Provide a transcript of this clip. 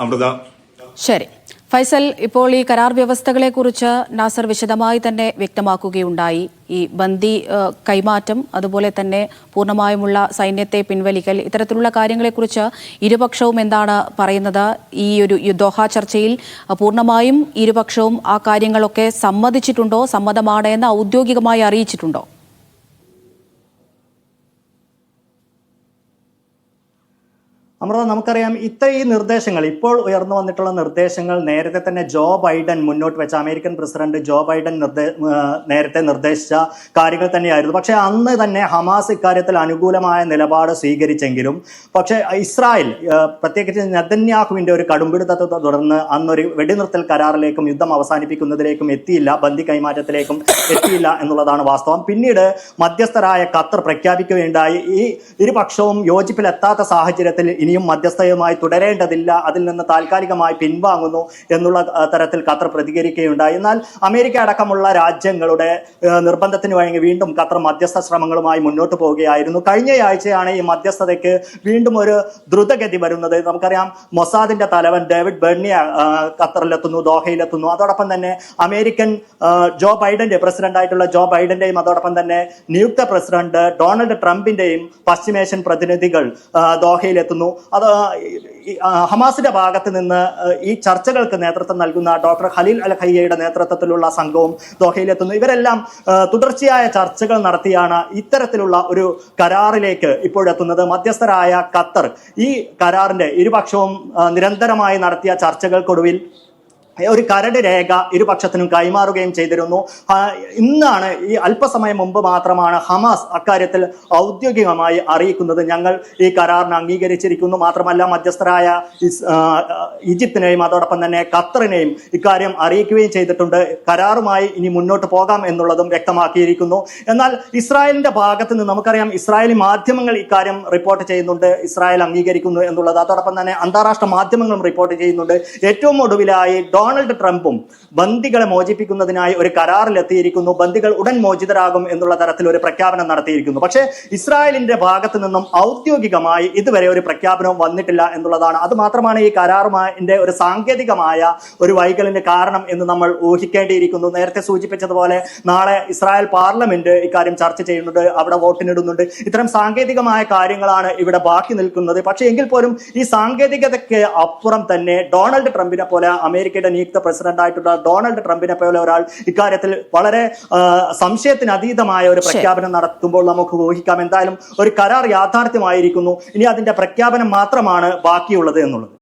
അമൃത. ശരി. ഫൈസൽ ഇപ്പോൾ ഈ കരാർ വ്യവസ്ഥകളെ കുറിച്ച് നാസർ വിശദമായി തന്നെ വ്യക്തമാക്കുകയുണ്ടായി. ഈ ബന്ദി കൈമാറ്റം അതുപോലെ തന്നെ പൂർണമായുമുള്ള സൈന്യത്തെ പിൻവലിക്കൽ ഇത്തരത്തിലുള്ള കാര്യങ്ങളെക്കുറിച്ച് ഇരുപക്ഷവും എന്താണ് പറയുന്നത്? ഈ ഒരു യുദ്ധോഹ ചർച്ചയിൽ പൂർണമായും ഇരുപക്ഷവും ആ കാര്യങ്ങളൊക്കെ സമ്മതിച്ചിട്ടുണ്ടോ? സമ്മതമാണ് എന്ന് ഔദ്യോഗികമായി അറിയിച്ചിട്ടുണ്ടോ? അമൃത നമുക്കറിയാം ഇത്രയും നിർദ്ദേശങ്ങൾ ഇപ്പോൾ ഉയർന്നു വന്നിട്ടുള്ള നിർദ്ദേശങ്ങൾ നേരത്തെ തന്നെ ജോ ബൈഡൻ മുന്നോട്ട് വെച്ച അമേരിക്കൻ പ്രസിഡന്റ് ജോ ബൈഡൻ നേരത്തെ നിർദ്ദേശിച്ച കാര്യങ്ങൾ തന്നെയായിരുന്നു. പക്ഷേ അന്ന് തന്നെ ഹമാസ് ഇക്കാര്യത്തിൽ അനുകൂലമായ നിലപാട് സ്വീകരിച്ചെങ്കിലും പക്ഷേ ഇസ്രായേൽ പ്രത്യേകിച്ച് നെതന്യാഹുവിന്റെ ഒരു കടുംപിടുത്തത്തെ തുടർന്ന് അന്നൊരു വെടിനിർത്തൽ കരാറിലേക്കും യുദ്ധം അവസാനിപ്പിക്കുന്നതിലേക്കും എത്തിയില്ല ബന്ദി കൈമാറ്റത്തിലേക്കും എത്തിയില്ല എന്നുള്ളതാണ് വാസ്തവം. പിന്നീട് മധ്യസ്ഥരായ ഖത്തർ പ്രഖ്യാപിക്കുകയുണ്ടായി. ഈ ഇരുപക്ഷവും യോജിപ്പിലെത്താത്ത സാഹചര്യത്തിൽ ഇനിയും മധ്യസ്ഥയുമായി തുടരേണ്ടതില്ല. അതിൽ നിന്ന് താൽക്കാലികമായി പിൻവാങ്ങുന്നു എന്നുള്ള തരത്തിൽ ഖത്തർ പ്രതികരിക്കുകയുണ്ടായി. എന്നാൽ അമേരിക്ക അടക്കമുള്ള രാജ്യങ്ങളുടെ നിർബന്ധത്തിന് വഴങ്ങി വീണ്ടും ഖത്തർ മധ്യസ്ഥ ശ്രമങ്ങളുമായി മുന്നോട്ട് പോവുകയായിരുന്നു. കഴിഞ്ഞയാഴ്ചയാണ് ഈ മധ്യസ്ഥതയ്ക്ക് വീണ്ടും ഒരു ദ്രുതഗതി വരുന്നത്. നമുക്കറിയാം മൊസാദിന്റെ തലവൻ ഡേവിഡ് ബെർണിയ ആ, ഖത്തറിലെത്തുന്നു ദോഹയിലെത്തുന്നു. അതോടൊപ്പം തന്നെ അമേരിക്കൻ ജോ ബൈഡന്റെ പ്രസിഡന്റ് ആയിട്ടുള്ള ജോ ബൈഡന്റെയും അതോടൊപ്പം തന്നെ നിയുക്ത പ്രസിഡന്റ് ഡൊണാൾഡ് ട്രംപിന്റെയും പശ്ചിമേഷ്യൻ പ്രതിനിധികൾ ദോഹയിലെത്തുന്നു. അത് ഹമാസിന്റെ ഭാഗത്ത് നിന്ന് ഈ ചർച്ചകൾക്ക് നേതൃത്വം നൽകുന്ന ഡോക്ടർ ഖലീൽ അൽ ഖയ്യയുടെ നേതൃത്വത്തിലുള്ള സംഘവും ദോഹയിലെത്തുന്നു. ഇവരെല്ലാം തുടർച്ചയായ ചർച്ചകൾ നടത്തിയാണ് ഇത്തരത്തിലുള്ള ഒരു കരാറിലേക്ക് ഇപ്പോഴെത്തുന്നത് മധ്യസ്ഥരായ ഖത്തർ ഈ കരാറിന്റെ ഇരുപക്ഷവും നിരന്തരമായി നടത്തിയ ചർച്ചകൾക്കൊടുവിൽ ഒരു കരട് രേഖ ഇരുപക്ഷത്തിനും കൈമാറുകയും ചെയ്തിരുന്നു. ഇന്നാണ് ഈ അല്പസമയം മുമ്പ് മാത്രമാണ് ഹമാസ് അക്കാര്യത്തിൽ ഔദ്യോഗികമായി അറിയിക്കുന്നത്. ഞങ്ങൾ ഈ കരാറിന് അംഗീകരിച്ചിരിക്കുന്നു. മാത്രമല്ല മധ്യസ്ഥരായ ഈജിപ്തിനെയും അതോടൊപ്പം തന്നെ ഖത്തറിനെയും ഇക്കാര്യം അറിയിക്കുകയും ചെയ്തിട്ടുണ്ട്. കരാറുമായി ഇനി മുന്നോട്ട് പോകാം എന്നുള്ളതും വ്യക്തമാക്കിയിരിക്കുന്നു. എന്നാൽ ഇസ്രായേലിന്റെ ഭാഗത്ത് നിന്ന് നമുക്കറിയാം ഇസ്രായേലി മാധ്യമങ്ങൾ ഇക്കാര്യം റിപ്പോർട്ട് ചെയ്യുന്നുണ്ട്. ഇസ്രായേൽ അംഗീകരിക്കുന്നു എന്നുള്ളത്. അതോടൊപ്പം തന്നെ അന്താരാഷ്ട്ര മാധ്യമങ്ങളും റിപ്പോർട്ട് ചെയ്യുന്നുണ്ട്. ഏറ്റവും ഒടുവിലായി ഡൊണാൾഡ് ട്രംപും ബന്ദികളെ മോചിപ്പിക്കുന്നതിനായി ഒരു കരാറിലെത്തിയിരിക്കുന്നു. ബന്ദികൾ ഉടൻ മോചിതരാകും എന്നുള്ള തരത്തിൽ ഒരു പ്രഖ്യാപനം നടത്തിയിരിക്കുന്നു. പക്ഷേ ഇസ്രായേലിന്റെ ഭാഗത്ത് നിന്നും ഔദ്യോഗികമായി ഇതുവരെ ഒരു പ്രഖ്യാപനവും വന്നിട്ടില്ല എന്നുള്ളതാണ്. അത് മാത്രമാണ് ഈ കരാറുമാന്റെ ഒരു സാങ്കേതികമായ ഒരു വൈകലിന് കാരണം എന്ന് നമ്മൾ ഊഹിക്കേണ്ടിയിരിക്കുന്നു. നേരത്തെ സൂചിപ്പിച്ചതുപോലെ നാളെ ഇസ്രായേൽ പാർലമെന്റ് ഇക്കാര്യം ചർച്ച ചെയ്യുന്നുണ്ട് അവിടെ വോട്ടിനിടുന്നുണ്ട്. ഇത്തരം സാങ്കേതികമായ കാര്യങ്ങളാണ് ഇവിടെ ബാക്കി നിൽക്കുന്നത്. പക്ഷേ എങ്കിൽ പോലും ഈ സാങ്കേതികതയ്ക്ക് അപ്പുറം തന്നെ ഡൊണാൾഡ് ട്രംപിനെ പോലെ അമേരിക്കയുടെ നിയുക്ത പ്രസിഡന്റ് ആയിട്ടുള്ള ഡൊണാൾഡ് ട്രംപിനെ പോലെ ഒരാൾ ഇക്കാര്യത്തിൽ വളരെ സംശയത്തിന് അതീതമായ ഒരു പ്രഖ്യാപനം നടത്തുമ്പോൾ നമുക്ക് ഊഹിക്കാം. എന്തായാലും ഒരു കരാർ യാഥാർത്ഥ്യമായിരിക്കുന്നു. ഇനി അതിന്റെ പ്രഖ്യാപനം മാത്രമാണ് ബാക്കിയുള്ളത് എന്നുള്ളത്.